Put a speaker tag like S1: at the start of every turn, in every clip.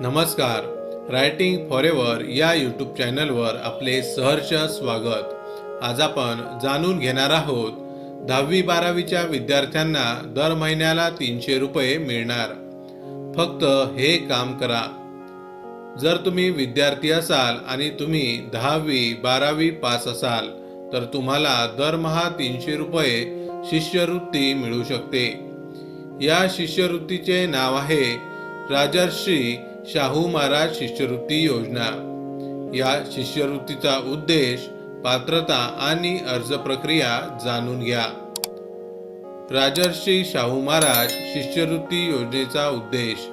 S1: नमस्कार. Writing forever या YouTube चॅनलवर आपले सहर्ष स्वागत. आज आपण जाणून घेणार आहोत दहावी बारावीच्या विद्यार्थ्यांना दर महिन्याला तीनशे रुपये मिळणार. फक्त हे काम करा. जर तुम्ही विद्यार्थी असाल आणि तुम्ही दहावी बारावी पास असाल तर तुम्हाला दरमहा तीनशे रुपये शिष्यवृत्ती मिळू शकते. या शिष्यवृत्तीचे नाव आहे राजर्षी शाहू महाराज शिष्यवृत्ती योजना. या शिष्यवृत्तीचा उद्देश पात्रता आणि अर्ज प्रक्रिया जाणून घ्या. राजर्षी शाहू महाराज शिष्यवृत्ती योजनेचा उद्देश.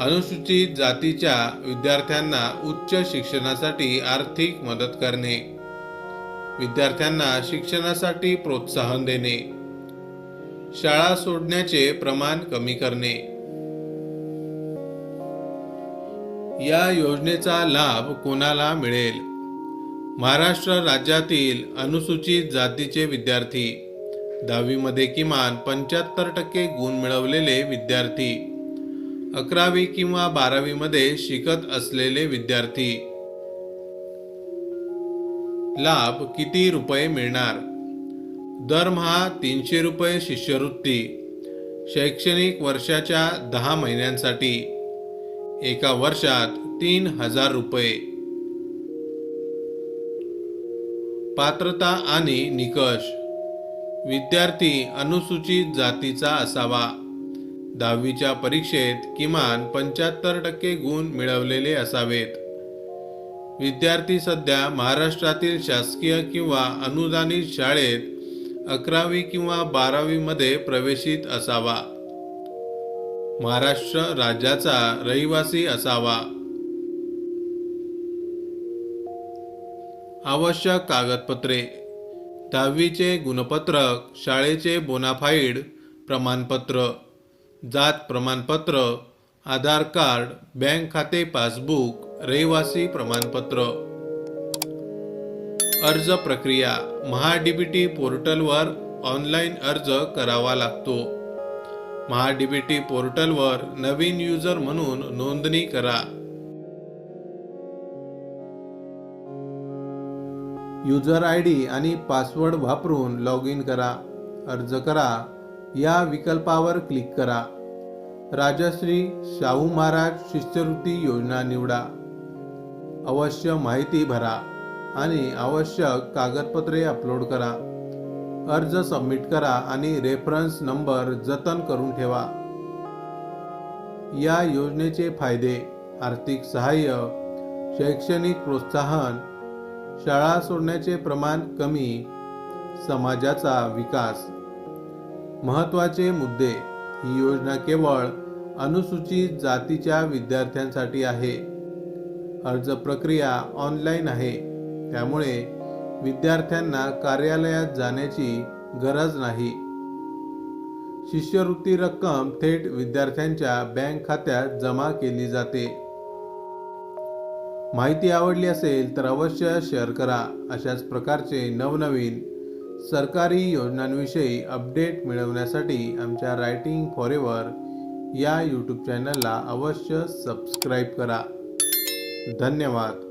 S1: अनुसूचित जातीच्या विद्यार्थ्यांना उच्च शिक्षणासाठी आर्थिक मदत करणे. विद्यार्थ्यांना शिक्षणासाठी प्रोत्साहन देणे. शाळा सोडण्याचे प्रमाण कमी करणे. या योजनेचा लाभ कोणाला मिळेल? महाराष्ट्र राज्यातील अनुसूचित जातीचे विद्यार्थी. दहावीमध्ये किमान पंच्याहत्तर टक्के गुण मिळवलेले विद्यार्थी. अकरावी किंवा बारावीमध्ये शिकत असलेले विद्यार्थी. लाभ किती रुपये मिळणार? दरमहा तीनशे रुपये शिष्यवृत्ती. शैक्षणिक वर्षाच्या दहा महिन्यांसाठी. एका वर्षात तीन हजार रुपये. पात्रता आणि निकष. विद्यार्थी अनुसूचित जातीचा असावा. दहावीच्या परीक्षेत किमान पंच्याहत्तर टक्के गुण मिळवलेले असावेत. विद्यार्थी सध्या महाराष्ट्रातील शासकीय किंवा अनुदानित शाळेत अकरावी किंवा बारावीमध्ये प्रवेशित असावा. महाराष्ट्र राज्याचा रहिवासी असावा. आवश्यक कागदपत्रे दहावीचे गुणपत्रक शाळेचे बोनाफाईड प्रमाणपत्र जात प्रमाणपत्र आधार कार्ड बँक खाते पासबुक रहिवासी प्रमाणपत्र. अर्ज प्रक्रिया महाडीबीटी पोर्टलवर ऑनलाईन अर्ज करावा लागतो. महाडीबीटी पोर्टलवर नवीन युजर म्हणून नोंदणी करा. युजर आय डी आणि पासवर्ड वापरून लॉग इन करा. अर्ज करा. या विकल्पावर क्लिक करा. राजश्री शाहू महाराज शिष्यवृत्ती योजना निवडा. अवश्य माहिती भरा आणि आवश्यक कागदपत्रे अपलोड करा. अर्ज सबमिट करा आणि रेफरन्स नंबर जतन करून ठेवा. या योजनेचे फायदे आर्थिक सहाय्य शैक्षणिक प्रोत्साहन शाळा सोडण्याचे प्रमाण कमी समाजाचा विकास. महत्त्वाचे मुद्दे ही योजना केवळ अनुसूचित जातीच्या विद्यार्थ्यांसाठी आहे. अर्ज प्रक्रिया ऑनलाईन आहे त्यामुळे विद्यार्थ्यांना कार्यालयात जाण्याची गरज नाही. शिष्यवृत्ती रक्कम थेट विद्यार्थ्यांच्या बँक खात्यात जमा केली जाते. माहिती आवडली असेल तर अवश्य शेअर करा. अशाच प्रकारचे नवनवीन सरकारी योजनांविषयी अपडेट मिळवण्यासाठी आमच्या रायटिंग फॉरेवर या यूट्यूब चॅनलला अवश्य सबस्क्राईब करा. धन्यवाद.